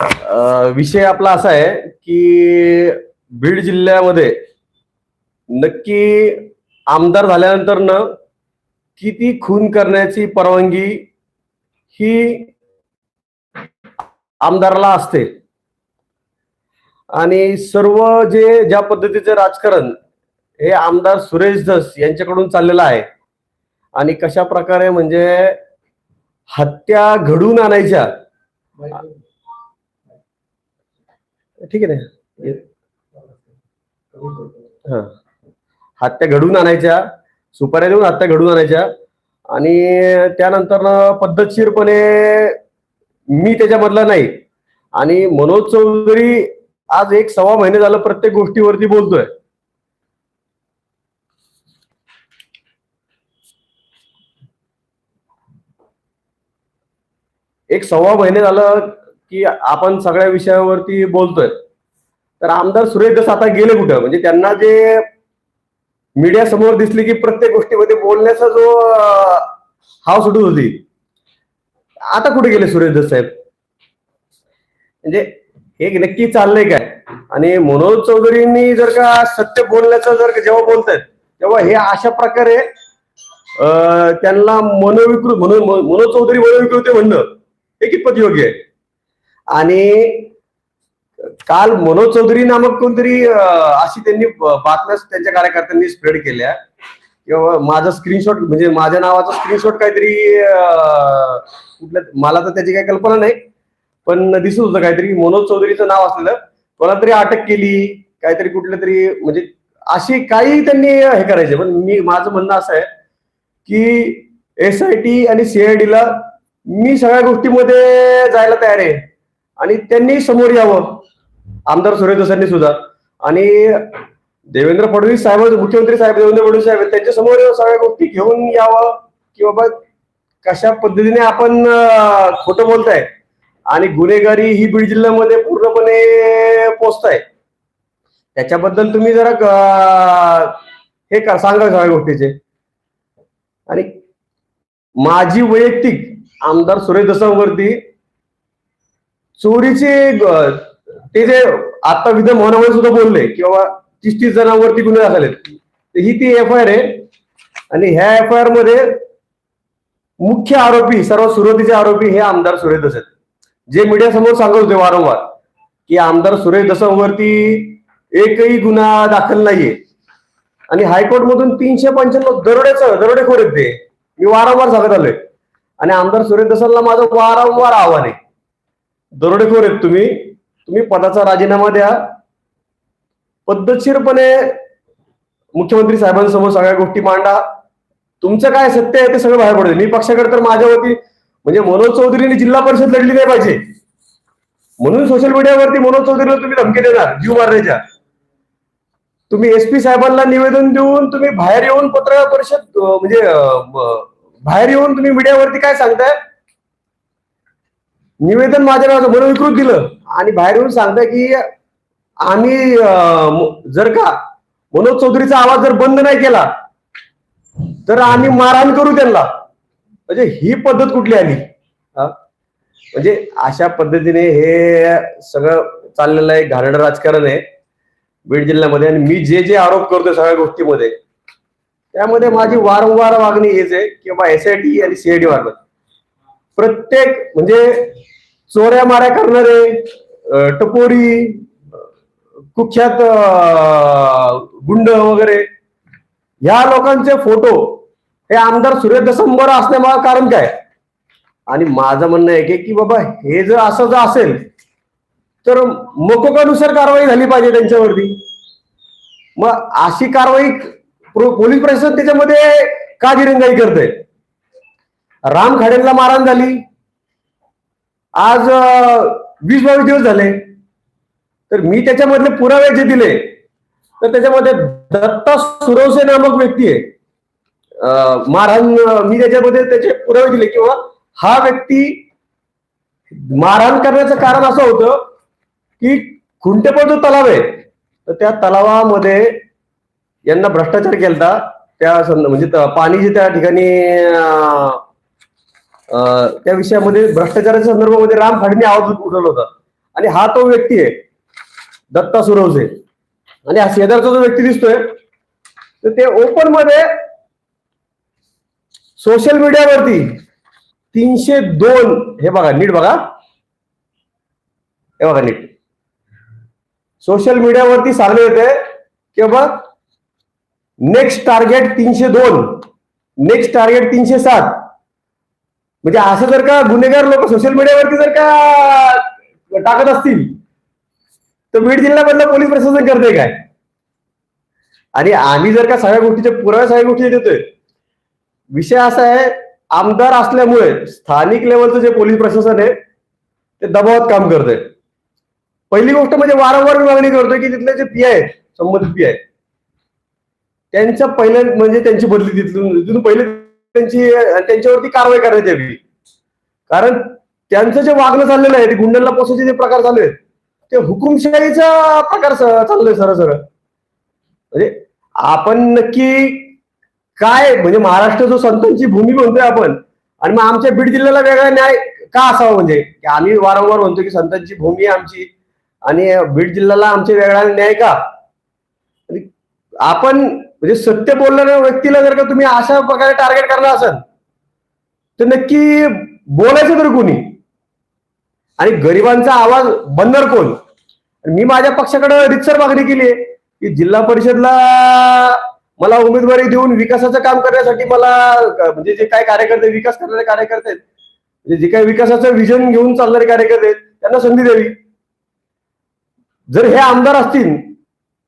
विषय आपला असा आहे की बीड जिल्ह्यामध्ये नक्की आमदार झाल्यानंतर न किती खून करण्याची परवानगी ही आमदाराला असते. आणि सर्व जे ज्या पद्धतीचे राजकारण हे आमदार सुरेश धस यांच्याकडून चाललेलं आहे. आणि कशा प्रकारे म्हणजे हत्या घडून आणायच्या ठीक आहे ना. हा हत्या घडवून आणायच्या सुपाऱ्या देऊन हत्या घडवून आणायच्या आणि त्यानंतर पद्धतशीरपणे मी त्याच्यामधला नाही. आणि मनोज चौधरी आज एक सव्वा महिने झालं प्रत्येक गोष्टीवरती बोलतोय. एक सव्वा महिने झालं की आपण सगळ्या विषयावरती बोलतोय. तर आमदार सुरेश दस आता गेले कुठं? म्हणजे त्यांना जे मीडिया समोर दिसली की प्रत्येक गोष्टीमध्ये बोलण्याचा जो हाव सुटत होती. आता कुठे गेले सुरेश दस साहेब? म्हणजे हे नक्की चाललंय काय? आणि मनोज चौधरींनी जर का सत्य बोलण्याचं जर का जेव्हा बोलतायत तेव्हा हे अशा प्रकारे त्यांना मनोविकृत म्हणून मनोज चौधरी मनोविकृत म्हणणं हे कितपत योग्य आहे? आणि काल मनोज चौधरी नामक कोणतरी अशी त्यांनी बातम्या त्यांच्या कार्यकर्त्यांनी स्प्रेड केल्या. किंवा माझा स्क्रीनशॉट म्हणजे माझ्या नावाचा स्क्रीनशॉट काहीतरी कुठल्या मला तर त्याची काही कल्पना नाही. पण दिसत होतं काहीतरी मनोज चौधरीचं नाव असलेलं. कोणाला तरी अटक केली काहीतरी कुठल्या तरी म्हणजे अशी काही त्यांनी हे करायचे. पण मी माझं म्हणणं असं आहे की एस आय टी आणि सीआयडी ला मी सगळ्या गोष्टीमध्ये जायला तयार आहे. आणि त्यांनी समोर यावं. आमदार सुरेश दसांनी सुद्धा. आणि देवेंद्र फडणवीस साहेब मुख्यमंत्री साहेब देवेंद्र फडणवीस साहेब त्यांच्यासमोर सगळ्या गोष्टी घेऊन यावं की बाबा कशा पद्धतीने आपण खोटं बोलताय. आणि गुन्हेगारी ही बीड जिल्ह्यामध्ये पूर्णपणे पोचताय. त्याच्याबद्दल तुम्ही जरा हे का सांगा सगळ्या गोष्टीचे. आणि माझी वैयक्तिक आमदार सुरेश दसांवरती चोरीचे ते जे आता विधान भवनामध्ये सुद्धा बोलले की बाबा तीस तीस जणांवरती गुन्हे दाखल आहेत. ही ती एफ आय आर आहे. आणि ह्या एफ आय आरमध्ये मुख्य आरोपी सर्वात सुरुवातीचे आरोपी हे आमदार सुरेश दस आहेत. जे मीडिया समोर सांगत होते वारंवार की आमदार सुरेश दसांवरती एकही गुन्हा दाखल नाहीये. आणि हायकोर्ट मधून तीनशे पंच्याण्णव दरोड्याचं दरोडेखोर आहेत ते. मी वारंवार सांगत आलोय. आणि आमदार सुरेश दसांना माझं वारंवार आव्हान आहे. दरोडेखोर आहेत तुम्ही. तुम्ही पदाचा राजीनामा द्या. पद्धतशीरपणे मुख्यमंत्री साहेबांसमोर सगळ्या गोष्टी मांडा. तुमचं काय सत्य आहे ते सगळं बाहेर पडते मी पक्षाकडे तर माझ्यावरती म्हणजे मनोज चौधरीने जिल्हा परिषद लढली नाही पाहिजे. म्हणून सोशल मीडियावरती मनोज चौधरीला तुम्ही धमकी देणार जीव मारण्याच्या. तुम्ही एस पी साहेबांना निवेदन देऊन तुम्ही बाहेर येऊन पत्रकार परिषद म्हणजे बाहेर येऊन तुम्ही मीडियावरती काय सांगताय? निवेदन माझ्या नावाचं मनोविकृत दिलं. आणि बाहेर येऊन सांगताय की आम्ही जर का मनोज चौधरीचा आवाज जर बंद नाही केला तर आम्ही मारहाण करू त्यांना. म्हणजे ही पद्धत कुठली आली? म्हणजे अशा पद्धतीने हे सगळं चाललेलं आहे घाणेरडं राजकारण आहे बीड जिल्ह्यामध्ये. आणि मी जे जे आरोप करतोय सगळ्या गोष्टीमध्ये त्यामध्ये माझी वारंवार वागणी हेच आहे की बाबा एस आय आणि सीआयडी मार्फत प्रत्येक म्हणजे चोऱ्या माऱ्या करणारे टपोरी कुख्यात गुंड वगैरे ह्या लोकांचे फोटो हे आमदार सुरेश दसंबर असण्यामागं कारण काय? आणि माझं म्हणणं आहे की- बाबा हे जर असं जर असेल तर मकोकानुसार कारवाई झाली पाहिजे त्यांच्यावरती. मग अशी कारवाई प्रो- पोलीस प्रशासन त्याच्यामध्ये का दिरंगाई करते राम खाडेंना मारहाण झाली. आज वीस बावीस दिवस झाले. तर मी त्याच्यामधले पुरावे जे दिले तर त्याच्यामध्ये दत्ता सुरवसे नामक व्यक्ती आहे. मारहाण मी त्याच्यामध्ये त्याचे पुरावे दिले किंवा हा व्यक्ती मारहाण करण्याचं कारण असं होतं की खुंटेपण जो तलाव आहे. तर त्या तलावामध्ये यांना भ्रष्टाचार केलता. त्या संद- म्हणजे पाणी जे त्या ठिकाणी त्या विषयामध्ये भ्रष्टाचाराच्या संदर्भामध्ये राम खाडेंनी आवाज उठवला होता. आणि हा तो व्यक्ती आहे दत्ता सुरवसे. आणि हा शेजारचा जो व्यक्ती दिसतोय तर ते ओपनमध्ये सोशल मीडियावरती तीनशे दोन हे बघा नीट बघा. हे बघा नीट. सोशल मीडियावरती सांगण्यात येते की बाबा नेक्स्ट टार्गेट तीनशे दोन नेक्स्ट टार्गेट तीनशे सात. म्हणजे असं जर का गुन्हेगार लोक सोशल मीडियावरती जर का टाकत असतील तर बीड जिल्ह्यामधलं पोलीस प्रशासन करते काय? आणि आम्ही जर का सगळ्या गोष्टीचे पुरावे सगळ्या गोष्टी देतोय विषय असा आहे आमदार असल्यामुळे स्थानिक लेवलचं जे पोलीस प्रशासन आहे ते दबावात काम करतंय. पहिली गोष्ट म्हणजे वारंवार मी मागणी करतोय की तिथले जे पी आय संबंधित पी आय त्यांच्या पहिल्या म्हणजे त्यांची बदली तिथून तिथून पहिले त्यांची त्यांच्यावरती कारवाई करण्यात यावी. कारण त्यांचं जे वागणं चाललेलं आहे ते गुंडंना पोसायचे जे प्रकार चालू आहेत ते हुकुमशाहीचा प्रकार चाललोय सरळ सरळ. म्हणजे आपण नक्की काय म्हणजे महाराष्ट्र जो संतांची भूमी म्हणतोय आपण आणि मग आमच्या बीड जिल्ह्याला वेगळा न्याय का असावा म्हणजे? आम्ही वारंवार म्हणतो की संतांची भूमी आमची आणि बीड जिल्ह्याला आमचे वेगळा न्याय का? आपण म्हणजे सत्य बोलणाऱ्या व्यक्तीला जर का तुम्ही अशा प्रकारे टार्गेट करणार असाल तर नक्की बोलायचं तर कोणी? आणि गरिबांचा आवाज बंदर कोण? मी माझ्या पक्षाकडे रितसर मागणी केली आहे की जिल्हा परिषदला मला उमेदवारी देऊन विकासाचं काम करण्यासाठी मला म्हणजे जे काही कार्यकर्ते विकास करणारे कार्यकर्ते आहेत म्हणजे जे काही विकासाचं विजन घेऊन चालणारे कार्यकर्ते आहेत त्यांना संधी द्यावी. जर हे आमदार असतील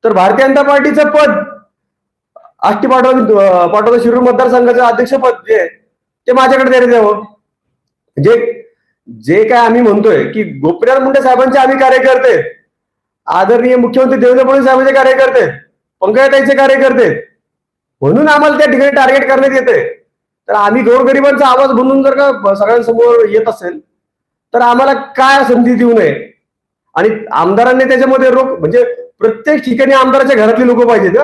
तर भारतीय जनता पार्टीचं पद आष्टी पाटोदा पाटोदा शिरूर मतदारसंघाचं अध्यक्षपद जे आहे, ते माझ्याकडे देण्यात द्यावं. जे जे काय आम्ही म्हणतोय की गोपीनाथ मुंडे साहेबांचे आम्ही कार्यकर्ते आदरणीय मुख्यमंत्री देवेंद्र फडणवीस साहेबांचे कार्यकर्ते पंकजाताईचे कार्यकर्ते म्हणून आम्हाला त्या ठिकाणी टार्गेट करण्यात येते तर आम्ही गोरगरिबांचा आवाज बनवून जर का सगळ्यांसमोर येत असेल तर आम्हाला काय संधी देऊ नये? आणि आमदारांनी त्याच्यामध्ये रोख म्हणजे प्रत्येक ठिकाणी आमदाराच्या घरातली लोक पाहिजेत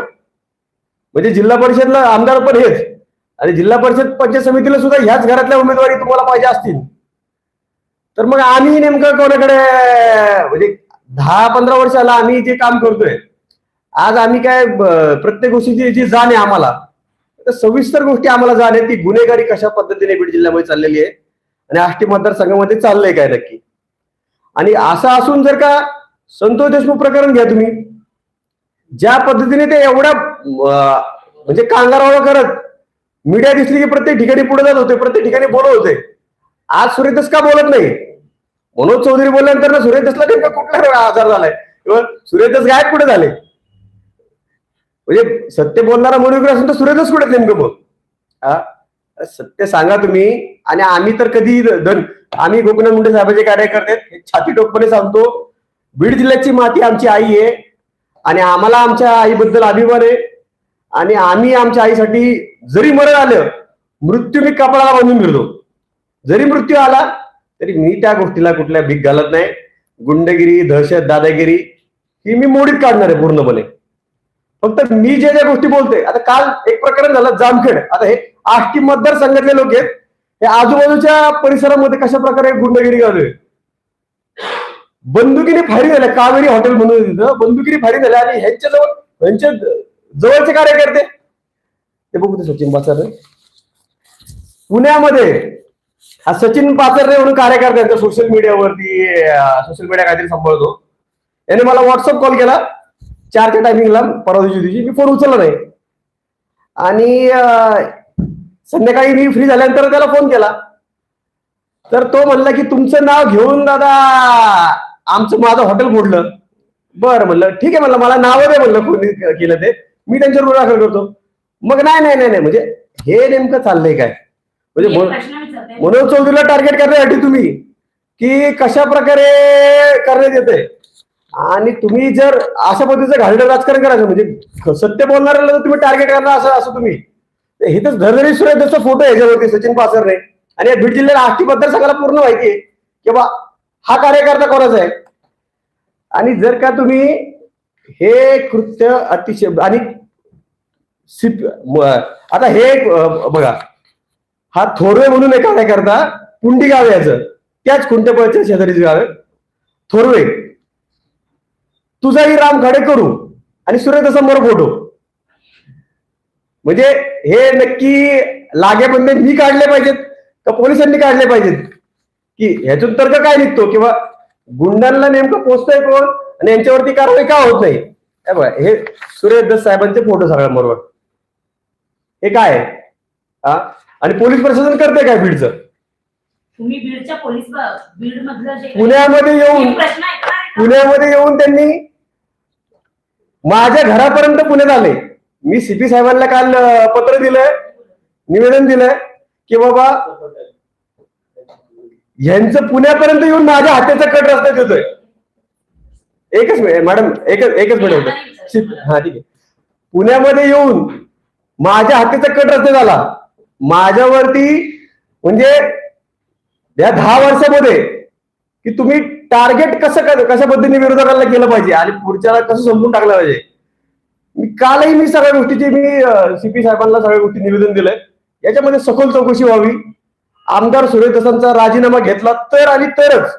म्हणजे जिल्हा परिषदला आमदार पण हेच. आणि जिल्हा परिषद पंचायत समितीला सुद्धा ह्याच घरातल्या उमेदवारी तुम्हाला पाहिजे असतील. तर मग आम्ही नेमकं कोणाकडे म्हणजे दहा पंधरा वर्षाला आम्ही जे काम करतोय आज आम्ही काय प्रत्येक गोष्टीची जी जाण आहे आम्हाला तर सविस्तर गोष्टी आम्हाला जाण आहे ती गुन्हेगारी कशा पद्धतीने बीड जिल्ह्यामध्ये चाललेली आहे. आणि आष्टी मतदारसंघामध्ये चाललंय काय नक्की. आणि असं असून जर का संतोष देशमुख प्रकरण घ्या तुम्ही. ज्या पद्धतीने ते एवढ्या म्हणजे कांगारावा करत मीडिया दिसली की प्रत्येक ठिकाणी पुढे जात होते प्रत्येक ठिकाणी बोलत होते. आज सुरेश का बोलत नाही? मनोज चौधरी बोलल्यानंतर ना सुरेश दसला नेमका कुठला आजार झालाय? किंवा सुरेश दस गायब कुठे झाले? म्हणजे सत्य बोलणारा मनोविग्रह असेल तर सुरेशच कुठे नेमकं मग? सत्य सांगा तुम्ही. आणि आम्ही तर कधी धन आम्ही गोपीनाथ मुंडे साहेबांचे कार्यकर्ते हे छाती टोकपणे सांगतो. बीड जिल्ह्याची माती आमची आई आहे. आणि आम्हाला आमच्या आईबद्दल अभिमान आहे. आणि आम्ही आमच्या आईसाठी जरी मरण आलं मृत्यू मी कपाळाला बांधून फिरतो जरी मृत्यू आला तरी मी त्या गोष्टीला कुठल्या भीक घालत नाही. गुंडगिरी दहशत दादागिरी ही मी मोडीत काढणार आहे पूर्णपणे. फक्त मी ज्या ज्या गोष्टी बोलते आता काल एक प्रकरण झालं जामखेड. आता हे आष्टी मतदारसंघातले लोक आहेत. हे आजूबाजूच्या परिसरामध्ये कशा प्रकारे गुंडगिरी घालू बंदुकीने फायरिंग झाल्या कावेरी हॉटेल म्हणून तिथं. बंदुकीने फायरिंग झाल्या आणि ह्यांच्या जवळ ह्यांच्या जवळचे कार्यकर्ते ते बघू ते सचिन पाचर पुण्यामध्ये हा सचिन पाचरणे म्हणून कार्यकर्ता सोशल मीडियावरती सोशल मीडिया काहीतरी सांभाळतो. याने मला व्हॉट्सअप कॉल केला. चारच्या टायमिंगला परवा दिवशी दिवशी. मी फोन उचलला नाही. आणि संध्याकाळी मी फ्री झाल्यानंतर त्याला फोन केला. तर तो म्हणला की तुमचं नाव घेऊन दादा आमचं माझं हॉटेल फोडलं बरं म्हणलं ठीक आहे म्हणलं मला नाव दे म्हणलं कोणी केलं ते. मी त्यांच्यावर दाखल करतो. मग नाही नाही नाही म्हणजे हे नेमकं चाललंय काय? म्हणजे मनोज चौधरीला टार्गेट करण्यासाठी तुम्ही की कशा प्रकारे करण्यात येते आणि तुम्ही जर अशा पद्धतीचं घालणं राजकारण करायचं म्हणजे सत्य बोलणाऱ्याला तुम्ही टार्गेट करणार असं असं तुम्ही. तर इथंच धरधरी सुरेशचा फोटो याच्यावरती सचिन पासरने. आणि या बीड जिल्ह्याला आष्टी मतदारसंघाला पूर्ण माहिती आहे. की बा हा कार्यकर्ता कोणाचा आहे? आणि जर का तुम्ही हे कृत्य अतिशय आणि आता हे बघा. हा थोरवे म्हणून एक कार्यकर्ता पुंडी गाव याचं. त्याच खुंटेपळच्या शेजारीच गाव आहे. थोरवे. तुझाही राम खाडे करू आणि सुरेश समोर फोटो म्हणजे हे नक्की लागेबंद मी काढले पाहिजेत का पोलिसांनी काढले पाहिजेत? की ह्यातून तर्क काय निघतो? किंवा गुंडांना नेमकं पोचतंय कोण? आणि यांच्यावरती कारवाई का होत नाही? हे बघा हे सुरेश दस साहेबांचे फोटो सगळ्या बरोबर हे काय? हा? आणि पोलीस प्रशासन करते काय बीडचं? तुम्ही बीडच्या पोलीस बीड मधलं जे पुण्यामध्ये येऊन? पुण्यामध्ये येऊन त्यांनी माझ्या घरापर्यंत पुण्यात आले. मी सीपी साहेबांना काल पत्र दिलंय निवेदन दिलंय की बाबा यांचं पुण्यापर्यंत येऊन माझ्या हाताचा कट रस्त्यात येतोय एकच मिनिट मॅडम एकच एकच मिनिट होतं. हा ठीक आहे. पुण्यामध्ये येऊन माझ्या हातीचा कट रस्त्यात आला माझ्यावरती म्हणजे या दहा वर्षामध्ये की तुम्ही टार्गेट कसं कशा पद्धतीने विरोधकांना केलं पाहिजे आणि पुढच्याला कसं समजून टाकलं पाहिजे? मी कालही मी सगळ्या गोष्टीची मी सीपी साहेबांना सगळ्या गोष्टी निवेदन दिलंय. याच्यामध्ये सखोल चौकशी व्हावी. आमदार सुरेश राजीनामा घेतला तर आणि तरच.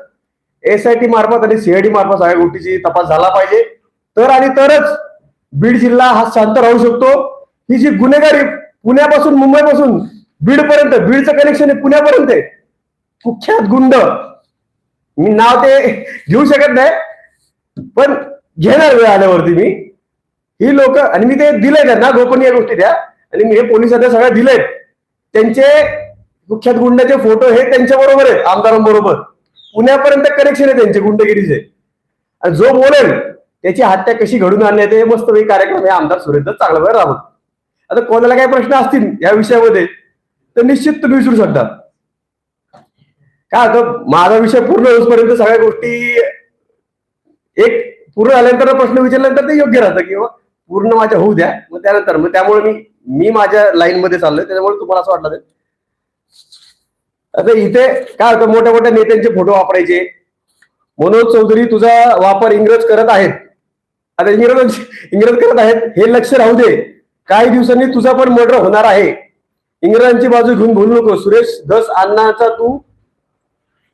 एसआयटी मार्फत आणि सीआयडी मार्फत सगळ्या गोष्टीची तपास झाला पाहिजे. तर आणि तरच बीड जिल्हा हा शांत राहू शकतो. ही जी गुन्हेगारी पुण्यापासून मुंबईपासून बीड पर्यंत बीडचं कनेक्शन आहे पुण्यापर्यंत आहे. कुख्यात गुंड. मी नाव ते घेऊ शकत नाही पण घेणार वेळ आल्यावरती मी. ही लोक आणि मी ते दिलंय त्यांना गोपनीय गोष्टी द्या. आणि मी हे पोलिसांना सगळ्या दिलेत त्यांचे कुख्यात गुंडाचे फोटो हे त्यांच्या बरोबर आहेत. आमदारांबरोबर पुण्यापर्यंत कनेक्शन आहे त्यांचे गुंडगिरीचे. आणि जो बोलेल त्याची हत्या कशी घडून आणण्यात ते मस्त कार्यक्रम हे आमदार सुरेश दत्त चांगला वेळ राहत आता कोणाला काही प्रश्न असतील या विषयामध्ये तर निश्चित तुम्ही विचारू शकता. काय होतं माझा विषय पूर्ण होईपर्यंत सगळ्या गोष्टी एक पूर्ण झाल्यानंतर प्रश्न विचारल्यानंतर ते योग्य राहतं किंवा पूर्ण माझ्या होऊ द्या. मग त्यानंतर मग त्यामुळे मी मी माझ्या लाईन मध्ये चाललोय. त्याच्यामुळे तुम्हाला असं वाटलं आता इथे काय होतं मोठ्या मोठ्या नेत्यांचे फोटो वापरायचे. मनोज चौधरी तुझा वापर इंग्रज करत आहेत. आता इंग्रज इंग्रज करत आहेत हे लक्ष राहू दे. काही दिवसांनी तुझा पण मर्डर होणार आहे. इंग्रजांची बाजू घेऊन बोलू नको सुरेश दस अण्णाचा तू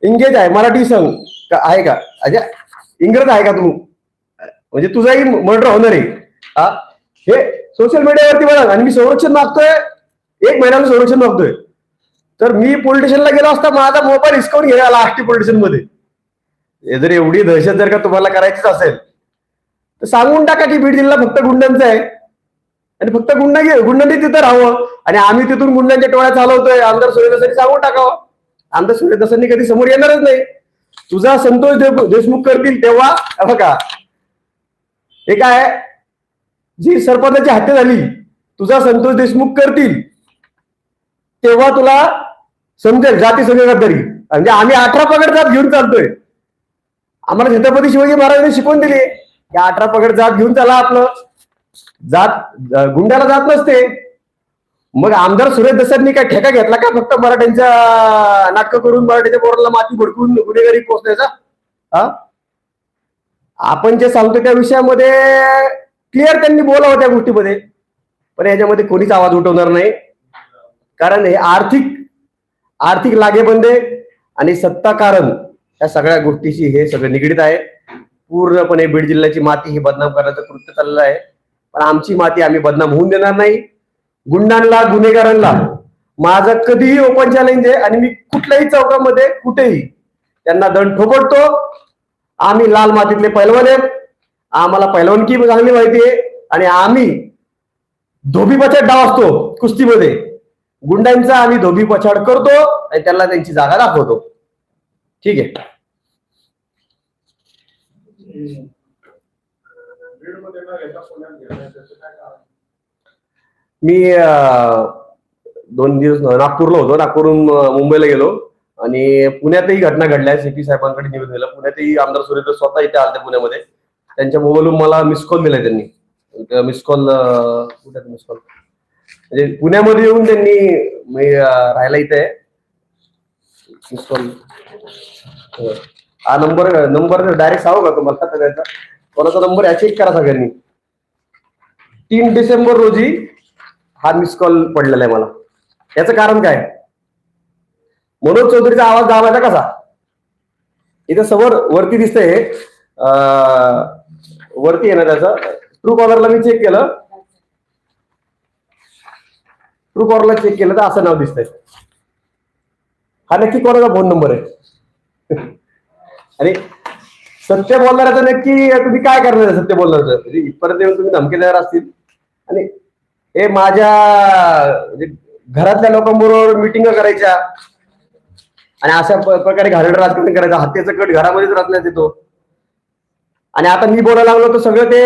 इंगेज आहे मराठी संघ. का आहे का? अच्छा इंग्रज आहे का तू? म्हणजे तुझाही मर्डर होणार आहे. हा? हे सोशल मीडियावरती बघा आणि मी संरक्षण मागतोय. एक महिन्याला संरक्षण मागतोय. तर मी पोलिटिशियनला गेलो असता माझा मोबाईल हिसकावून घ्यायला आला आष्टी पोलिटिशियनमध्ये हे जर एवढी दहशत जर का तुम्हाला करायचीच असेल तर सांगून टाका की बीड जिल्हा फक्त गुंडांचा आहे. आणि फक्त गुंडा गुंडांनी तिथं राहावं. आणि आम्ही तिथून गुंडांच्या टोळ्या चालवतोय. आमदार सूर्यदासांनी सांगून टाकावं. आमदार सूर्यदासांनी कधी समोर येणारच नाही. तुझा संतोष देशमुख करतील तेव्हा बघा. हे काय? आहे? जी सरपंचाची हत्या झाली तुझा संतोष देशमुख करतील तेव्हा तुला समजेल जाती सगळी तरी. म्हणजे आम्ही अठरा पगड जात घेऊन चालतोय. आम्हाला छत्रपती शिवाजी महाराजांनी शिकवून दिली. की अठरा पगड जात घेऊन चला आपलं. जात गुंड्याला जात नसते. मग आमदार सुरेश दसांनी काय ठेका घेतला का फक्त मराठ्यांच्या नाटकं करून मराठ्याच्या पोराला माती भडकून गुन्हेगारी पोहोचण्याचा? हा आपण जे सांगतो त्या विषयामध्ये क्लिअर त्यांनी बोलावं त्या गोष्टीमध्ये. पण याच्यामध्ये कोणीच आवाज उठवणार नाही. कारण हे आर्थिक आर्थिक लागेबंदे आणि सत्ताकारण या सगळ्या गोष्टीशी हे सगळं निगडीत आहे. पूर्णपणे बीड जिल्ह्याची माती ही बदनाम करण्याचं कृत्य चाललेलं आहे. पण आमची माती आम्ही बदनाम होऊन देणार नाही. गुंडांना गुन्हेगारांना माझं कधीही ओपन चॅलेंज आहे आणि मी कुठल्याही चौकामध्ये कुठेही त्यांना दंड ठोकटतो आम्ही लाल मातीतले पैलवान आहेत. आम्हाला पैलवानकी चांगली माहिती आहे. आणि आम्ही धोबी डाव असतो कुस्तीमध्ये. गुंडांचा आम्ही धोबी पछाड करतो आणि त्यांना त्यांची जागा दाखवतो. ठीक आहे. मी दोन दिवस नागपूरला होतो. नागपूरहून मुंबईला गेलो. आणि पुण्यातही घटना घडल्या. सीपी साहेबांकडे निवेदन दिलं. पुण्यातही आमदार सुरेंद्र स्वतः इथे आलते पुण्यामध्ये. त्यांच्या मोबाईलवरून मला मिस कॉल दिलाय त्यांनी. मिस कॉल कुठे मिस कॉल? म्हणजे पुण्यामध्ये येऊन त्यांनी राहायला इथे. आहे हो. हा. नंबर नंबर डायरेक्ट सांगू का तुम्हाला? आता त्याचा कोणाचा नंबर आहे? चेक करा सगळ्यांनी. तीन डिसेंबर रोजी हा मिस कॉल पडलेला आहे मला. याचं कारण काय? मनोज चौधरीचा आवाज दाबायचा कसा? इथं समोर वरती दिसतंय हे. वरती आहे ना त्याचं ट्रू कॉलरला मी चेक केलं. ट्रू कॉलरला चेक केलं तर असं नाव दिसतंय. हा नक्की कोणाचा फोन नंबर आहे? आणि सत्य बोलणाऱ्याचं नक्की तुम्ही काय करणार सत्य बोलणाऱ्याचं म्हणजे इथपर्यंत येऊन तुम्ही धमकी देणार असतील. आणि हे माझ्या म्हणजे घरातल्या लोकांबरोबर मिटिंग करायच्या. आणि अशा प्रकारे घाणेरडं राजकारण करायचं. हत्याचं कट घरामध्येच रचण्यात येतो. आणि आता मी बोलायला लागलो तर सगळं ते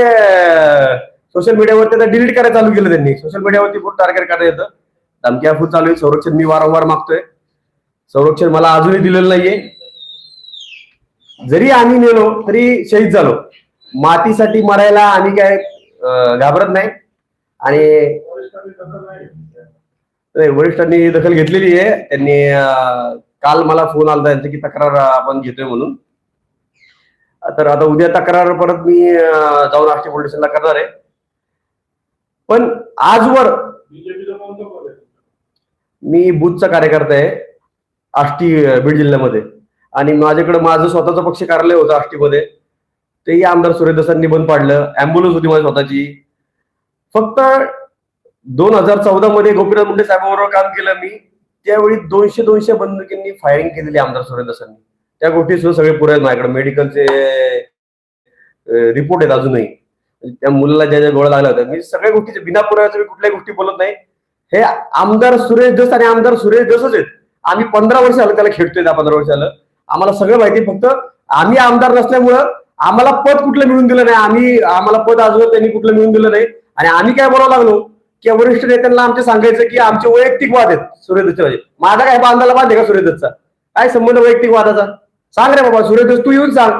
सोशल मीडियावर डिलीट करायला चालू केलं त्यांनी. सोशल मीडियावरती खूप टार्गेट करण्यात येतं. धमक्या खूप चालू आहे संरक्षण मी वारंवार मागतोय. संरक्षण मला अजूनही दिलेलं नाहीये. जरी आम्ही नेलो तरी शहीद झालो. मातीसाठी मरायला आम्ही काय घाबरत नाही. आणि वरिष्ठांनी दखल घेतलेली आहे. त्यांनी काल मला फोन आला त्यांचा की तक्रार आपण घेतोय म्हणून. तर आता उद्या तक्रार परत मी जाऊन आष्टी पोलीस स्टेशनला करणार आहे. पण आजवर मी बुथचा कार्यकर्ता आहे आष्टी बीड जिल्ह्यामध्ये. आणि माझ्याकडे माझं स्वतःचं पक्ष कार्यालय होतं आष्टीमध्ये. तेही आमदार सुरेदासांनी बंद पाडलं. अँब्युलन्स होती माझी स्वतःची. फक्त दोन हजार चौदा मध्ये गोपीनाथ मुंडे साहेबांबरोबर काम केलं मी. त्यावेळी दोनशे दोनशे बंदुकींनी फायरिंग केलेली आमदार सुरेदासांनी त्या गोष्टी सुद्धा सगळे पुरे आहेत माझ्याकडे. मेडिकलचे रिपोर्ट आहेत अजूनही. त्या मुलाला ज्या ज्या गोळ्या लागल्या होत्या. मी सगळ्या गोष्टीचे बिना पुराव्याचं मी कुठल्याही गोष्टी बोलत नाही. हे आमदार सुरेश दस आणि आमदार सुरेश दसच आहेत. आम्ही पंधरा वर्ष आलं त्याला खेळतोय त्या पंधरा वर्ष आलं आम्हाला सगळं माहिती फक्त आम्ही आमदार नसल्यामुळं आम्हाला पद कुठलं मिळून दिलं नाही. आम्ही आम्हाला पद अजून त्यांनी कुठलं मिळून दिलं नाही. आणि आम्ही काय बोलावं लागलो? की वरिष्ठ नेत्यांना आमचे सांगायचं की आमचे वैयक्तिक वाद आहेत सूर्यदत्तचे माझे म्हणजे. माझा काय बांधायला बांध आहे का सूर्यदत्तचा काय संबंध वैयक्तिक वादाचा? सांग रे बाबा सूर्यदत्त तू येऊन सांग.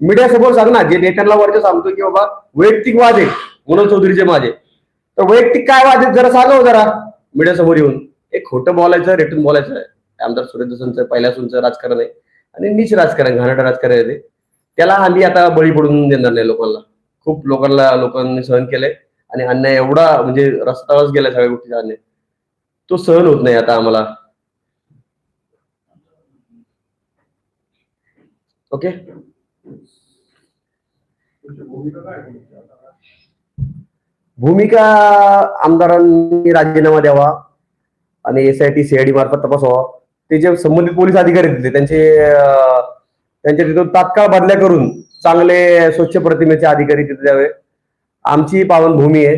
मीडिया समोर सांग ना जे नेत्यांना वरच्या सांगतो की बाबा वैयक्तिक वाद आहे मनोज चौधरीचे माझे. तर वैयक्तिक काय वाद आहेत? जरा सांगा जरा. मीडियासमोर येऊन एक खोटं बोलायचं रेटून बोलायचं आहे. सुरेंद्र सूर्यदत्तचं पहिल्यासूनचं राजकारण आहे. आणि नीच राजकारण घाणेरडं राजकारण आहे ते. त्याला आम्ही आता बळी पडून देणार नाही लोकांना. खूप लोकांना लोकांनी सहन केलंय. आणि अन्याय एवढा म्हणजे रस्त्यावरच गेलाय सगळ्या गोष्टीचा अन्याय. तो सहन होत नाही आता आम्हाला. ओके? भूमिका आमदारांनी राजीनामा द्यावा आणि एस आय टी सीआयडी मार्फत तपासावा. ते जे संबंधित पोलीस अधिकारी तिथले त्यांचे त्यांच्या तिथून तात्काळ बदल्या करून चांगले स्वच्छ प्रतिमेचे अधिकारी तिथे द्यावे. आमची पावनभूमी आहे.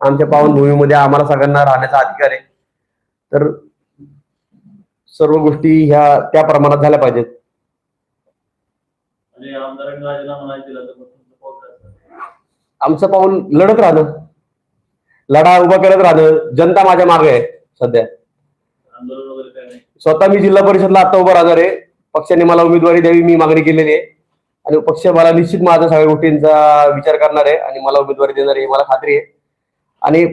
आमच्या पावनभूमीमध्ये आम्हाला सगळ्यांना राहण्याचा अधिकार आहे. तर सर्व गोष्टी ह्या त्या प्रमाणात झाल्या पाहिजेत? आमचं पाऊल लढत राहणं. लढा उभा करत राहणं जनता माझ्या मागे आहे सध्या. स्वतः मी जिल्हा परिषदला आता उभा राहणार आहे. पक्षाने मला उमेदवारी द्यावी मी मागणी केलेली आहे. आणि पक्ष मला निश्चित माझ्या सगळ्या गोष्टींचा विचार करणार आहे आणि मला उमेदवारी देणार आहे मला खात्री आहे. आणि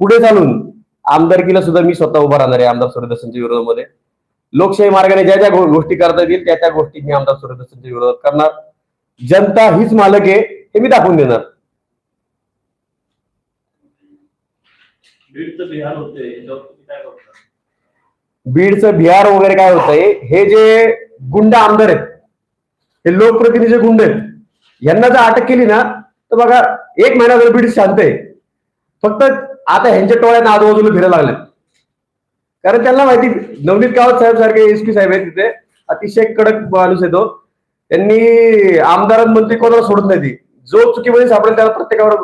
पुढे चालून आमदारकीला सुद्धा मी स्वतः उभा राहणार आहे आमदार सूर्यदर्शनच्या विरोधामध्ये. लोकशाही मार्गाने ज्या ज्या गोष्टी करता येतील त्या त्या गोष्टी मी आमदार सूर्यदर्शनच्या विरोधात करणार. जनता हीच मालक आहे हे मी दाखवून देणार. बीडचं बिहार होते याच्यावर तुम्ही काय करता बीडचं बिहार वगैरे काय होतंय हे जे गुंड आमदार आहेत हे लोकप्रतिनिधी गुंड आहेत यांना जर अटक केली ना तर बघा एक महिना जर बीड शांत आहे फक्त आता ह्यांच्या टोळ्यांना आजूबाजूला फिरायला लागले कारण त्यांना माहिती नवनीत गावत साहेब सारखे एस पी साहेब आहेत तिथे अतिशय कडक माणूस आहे तो. त्यांनी आमदारांमध्ये कोणाला सोडत नाही ती. जो चुकीमध्ये सापडेल त्याला प्रत्येकावर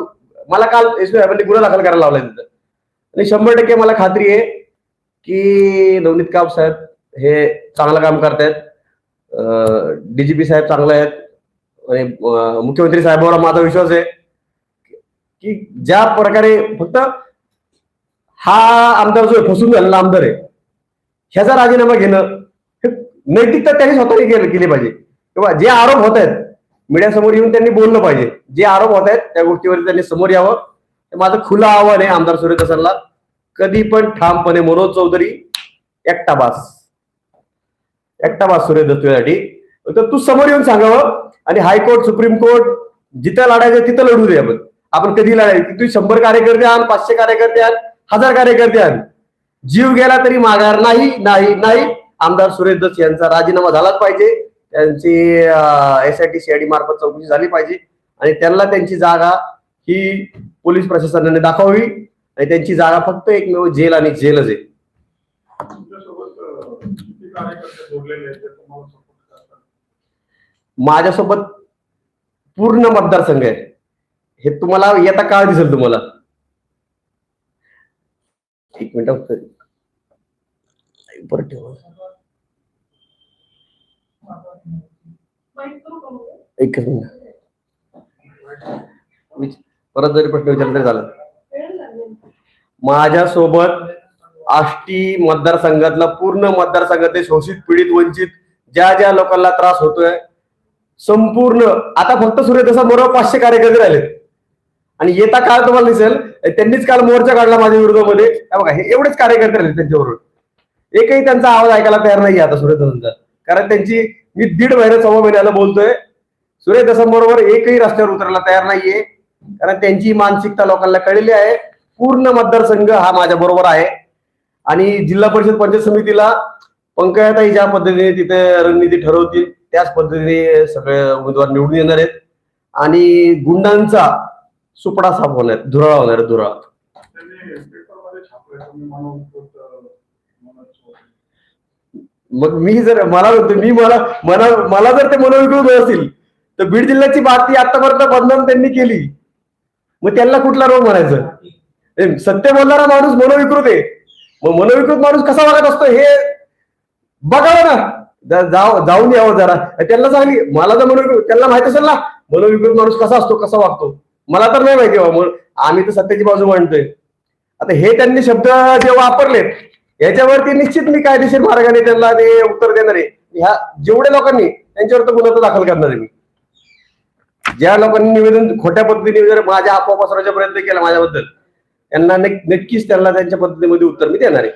मला काल एस पी साहेबांनी गुन्हा दाखल करायला लावलाय तिथं. आणि शंभर टक्के मला खात्री आहे की नवनीत काप साहेब हे चांगलं काम करतायत. डीजीपी साहेब चांगले आहेत. आणि मुख्यमंत्री साहेबांवर माझा विश्वास आहे की ज्या प्रकारे फक्त हा आमदार जो फसून झालेला आमदार आहे ह्याचा राजीनामा घेणं हे नैतिकता त्यांनी स्वतःने केलं केली पाहिजे. किंवा जे आरोप होत आहेत मीडियासमोर येऊन त्यांनी बोललं पाहिजे. जे आरोप होत आहेत त्या गोष्टीवर त्यांनी समोर यावं. माझं खुलं आव्हान आहे आमदार सूर्यप्रसादला कधी पण ठामपणे मनोज चौधरी एकटा बास. एकटा बास सूर्य दत्तूसाठी तर तू समोर येऊन सांगावं. आणि हायकोर्ट सुप्रीम कोर्ट जिथं लढायचं तिथं लढू दे आपण. आपण कधी लढायचं? तू शंभर कार्यकर्ते आण पाचशे कार्यकर्ते आण हजार कार्यकर्ते आण. जीव गेला तरी माघार नाही नाही नाही. आमदार सुरेश दत्त यांचा राजीनामा झालाच पाहिजे. त्यांची एस आय टी सीआयडी मार्फत चौकशी झाली पाहिजे. आणि त्यांना त्यांची जागा ही पोलीस प्रशासनाने दाखवावी आणि त्यांची जागा फक्त एकमेव जेल आणि जेलच आहे माझ्यासोबत पूर्ण मतदारसंघ आहे हे तुम्हाला येता काळ दिसेल तुम्हाला एक मिनिट फक्त. परत ठेवा. एकच मिनिट परत जरी प्रश्न विचारला तरी झालं माझ्यासोबत आष्टी मतदारसंघातला पूर्ण मतदारसंघातले शोषित पीडित वंचित ज्या ज्या लोकांना त्रास होतोय संपूर्ण आता फक्त सूर्यदशा बरोबर पाचशे कार्यकर्ते राहिलेत. आणि येता काळ तुम्हाला दिसेल त्यांनीच काल मोर्चा काढला माझ्या विरोधामध्ये. बघा हे एवढेच कार्यकर्ते राहिले त्यांच्याबरोबर. एकही त्यांचा आवाज ऐकायला तयार नाही आता सूर्यदसांचा कारण त्यांची मी दीड महिना सव्वा महिन्याला बोलतोय. सूर्यदशांबरोबर एकही रस्त्यावर उतरायला तयार नाहीये. कारण त्यांची मानसिकता लोकांना कळलेली आहे. पूर्ण मतदारसंघ हा माझ्या बरोबर आहे. आणि जिल्हा परिषद पंचायत समितीला पंकजाताई ज्या पद्धतीने तिथे रणनीती ठरवतील त्याच पद्धतीने सगळे उमेदवार निवडून येणार आहेत. आणि गुंडांचा सुपडा साफ होणार धुराळा होणार धुराळा. मग मी जर मला मी मला मला मला जर ते मनोविकृत असतील तर बीड जिल्ह्याची बातमी आतापर्यंत बदनाम त्यांनी केली. मग त्यांना कुठला रोग म्हणायचं? सत्य बोलणारा माणूस मनोविकृत आहे. मग मनोविकृत माणूस कसा वागत असतो हे बघावं ना. जाऊ जाऊन यावं जरा. त्यांना सांगली मला तर मनोविकृत त्यांना माहीत असेल ना मनोविकृत माणूस कसा असतो कसा वागतो. मला तर नाही माहिती बाबा मग आम्ही तर सत्याची बाजू मांडतोय. आता हे त्यांनी शब्द जे वापरले याच्यावरती निश्चित मी कायदेशीर मार्गाने त्यांना ते उत्तर देणार आहे. ह्या जेवढ्या लोकांनी त्यांच्यावर तर गुन्हा दाखल करणार आहे मी. ज्या लोकांनी निवेदन खोट्या पद्धतीने जर माझ्या अफवा पसरवायचा प्रयत्न केला माझ्याबद्दल त्यांना नक्क- नक्कीच त्यांना त्यांच्या पद्धतीमध्ये उत्तर मी देणार आहे.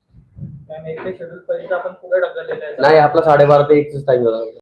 शेड्यूल पर्यंत आपण पुढे ढकललेलं आहे नाही आपला साडेबारा ते एकच टाइम झाला.